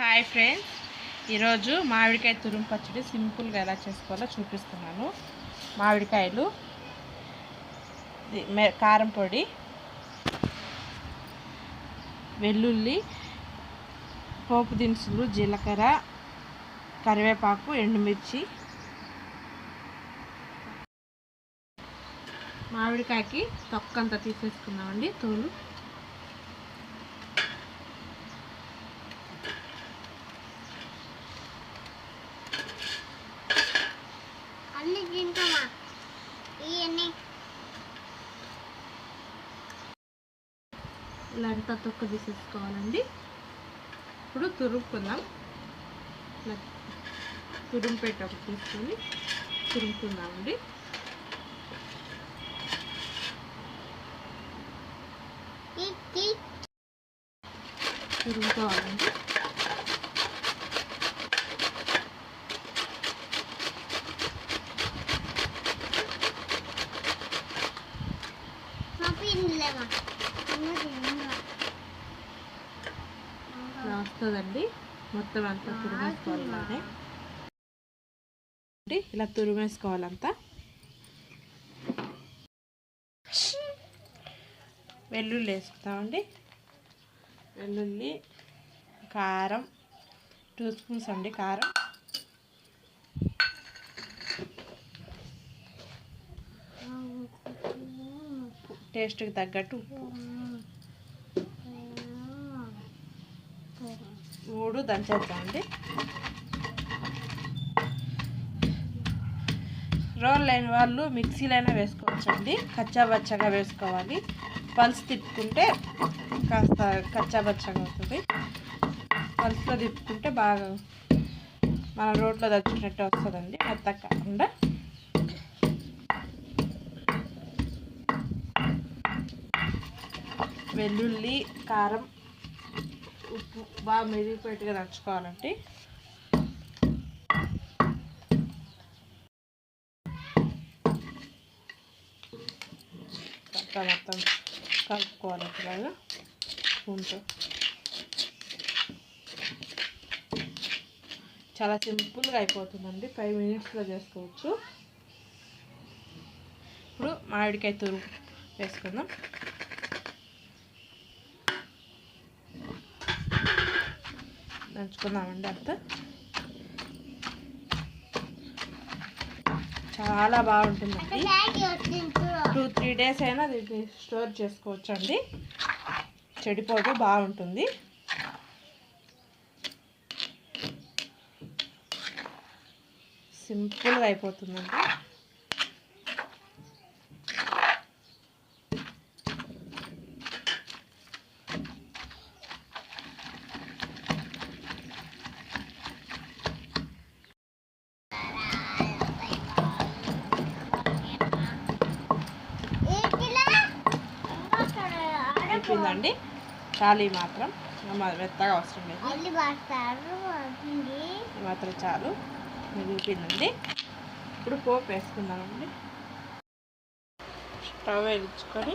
Hi friends. ఈరోజు మామిడికాయ తురుము పచ్చడి సింపుల్గా ఎలా చేసుకోవాలో చూపిస్తున్నాను. మామిడికాయలు కారం పొడి వెల్లుల్లి పోపు దినుసులు జీలకర్ర కరివేపాకు ఎండుమిర్చి. మామిడికాయకి తొక్కంతా తీసేసుకున్నామండి తోలు. ఇలాంటి తొక్క తీసేసుకోవాలండి. ఇప్పుడు తురుముకుందాం. ఇలా ఒకటి తీసుకొని తురుముకుందామండి. ఇది తురుముకోవాలండి పంపించలేమా ఇలా వస్తుందండి. మొత్తం అంతా తురిమేసుకోవాలి ఇలానే ఇలా తురిమేసుకోవాలంతా. వెల్లుల్లి వేసుకుంటామండి. వెల్లుల్లి కారం టూ స్పూన్స్ అండి కారం. టేస్ట్కి తగ్గట్టు ఉప్పు. మూడు దంచేద్దామండి రోల్ లేని వాళ్ళు మిక్సీలైనా వేసుకోవచ్చండి. కచ్చాబచ్చగా వేసుకోవాలి. పల్స్ తిప్పుకుంటే కాస్త కచ్చాబచ్చగా అవుతుంది. పల్స్లో తిప్పుకుంటే బాగా మన రోడ్లో దంచుకున్నట్టు వస్తుందండి మెత్త కాకుండా. వెల్లుల్లి కారం ఉప్పు బాగా మెరిగిపోయేట్టుగా దంచుకోవాలండి మొత్తం మొత్తం కలుపుకోవాలి ఇట్లాగా స్పూన్తో చాలా సింపుల్గా అయిపోతుందండి. ఫైవ్ మినిట్స్లో చేసుకోవచ్చు. ఇప్పుడు మామిడికాయ తురుగు వేసుకుందాం. దంచుకుందామండి అంతా చాలా బాగుంటుందండి. టూ త్రీ డేస్ అయినా దీన్ని స్టోర్ చేసుకోవచ్చు అండి చెడిపోదు బాగుంటుంది. సింపుల్గా అయిపోతుందండి. చాలు ఈ మాత్రం మెత్తగా అవసరం లేదు. మాత్రం చాలు. మిగిలిపోయిందండి ఇప్పుడు పోపు వేసుకుందామండి. స్టవ్ వెలిగించుకొని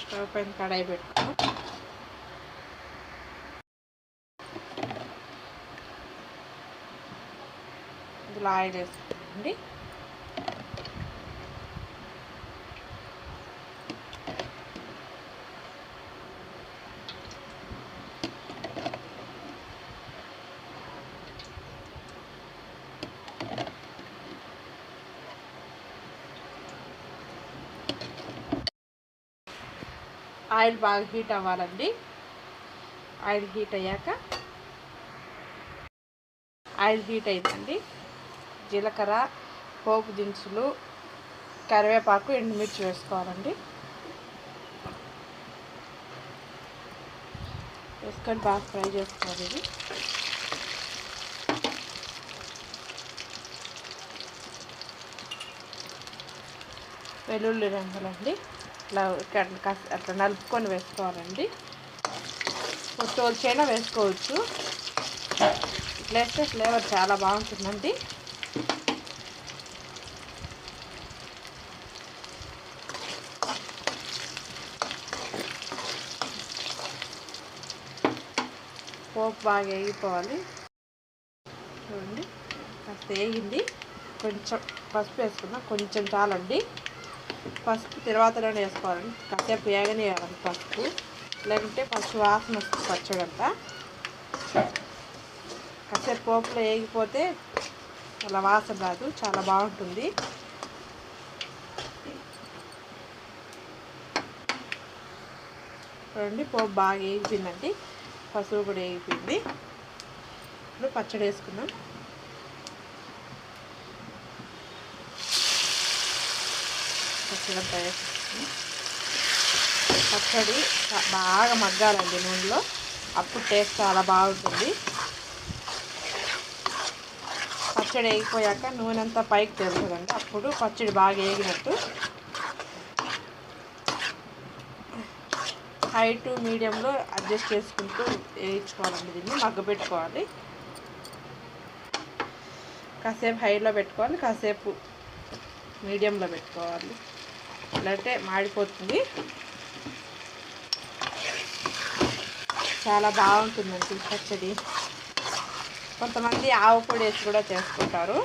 స్టవ్ పైన కడాయి పెట్టుకున్నాం ఇందులో ఆయిల్ వేసుకుందామండి. ఆయిల్ బాగా హీట్ అవ్వాలండి. ఆయిల్ హీట్ అయ్యాక ఆయిల్ హీట్ అయిందండి. జీలకర్ర పోపు దినుసులు కరివేపాకు ఎండుమిర్చి వేసుకోవాలండి. వేసుకొని బాగా ఫ్రై చేసుకోవాలి ఇది. వెల్లుల్లి రంగులండి అట్లా ఇక్కడ అట్లా నలుపుకొని వేసుకోవాలండి. తోల్చైనా వేసుకోవచ్చు. ఇట్లా వేస్తే ఫ్లేవర్ చాలా బాగుంటుందండి. పోపు బాగా వేగిపోవాలి. చూడండి కాస్త వేగింది. కొంచెం పసుపు వేసుకుందాం కొంచెం చాలండి. పసుపు తర్వాతలోనే వేసుకోవాలండి. కాసేపు వేగనియాలండి పసుపు. లేకుంటే పసుపు వాసన వస్తుంది పచ్చడంతా. కాసేపు పోపులో వేగిపోతే అలా వాసన రాదు. చాలా బాగుంటుంది. చూడండి పోపు బాగా వేగిపోయిందండి. పసుపు కూడా వేగిపోయింది. ఇప్పుడు పచ్చడి వేసుకుందాం. పచ్చడి అంతా పచ్చడి బాగా మగ్గాలండి నూనెలో. అప్పుడు టేస్ట్ చాలా బాగుంటుంది. పచ్చడి వేగిపోయాక నూనె అంతా పైకి తెలుస్తుందండి అప్పుడు పచ్చడి బాగా వేగినట్టు హై టు మీడియంలో అడ్జస్ట్ చేసుకుంటూ వేయించుకోవాలండి దీన్ని మగ్గపెట్టుకోవాలి కాసేపు హైలో పెట్టుకోవాలి కాసేపు మీడియంలో పెట్టుకోవాలి. లేకపోతే మాడిపోతుంది. చాలా బాగుంటుందండి పచ్చడి. కొంతమంది ఆవు పొడి వేసి కూడా చేసుకుంటారు.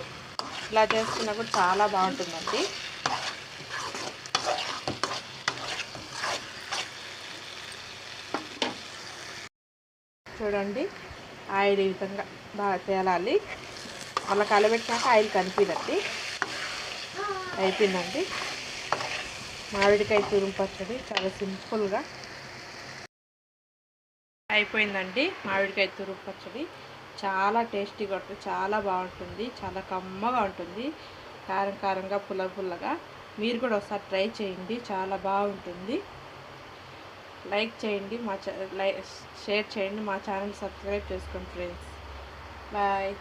ఇలా చేసుకున్నా కూడా చాలా బాగుంటుందండి. చూడండి ఆయిల్ ఈ విధంగా బాగా తేలాలి. అలా కలబెట్టినాక ఆయిల్ కనిపిందండి అయిపోయిందండి. మామిడికాయ తురుము పచ్చడి చాలా సింపుల్గా అయిపోయిందండి మామిడికాయ తురుము పచ్చడి. చాలా టేస్టీగా ఉంటుంది చాలా బాగుంటుంది చాలా కమ్మగా ఉంటుంది. కారం కారంగా పుల్ల పుల్లగా. మీరు కూడా ఒకసారి ట్రై చేయండి చాలా బాగుంటుంది. లైక్ చేయండి మా లైక్ షేర్ చేయండి మా ఛానల్ సబ్స్క్రైబ్ చేసుకోండి ఫ్రెండ్స్. బాయ్.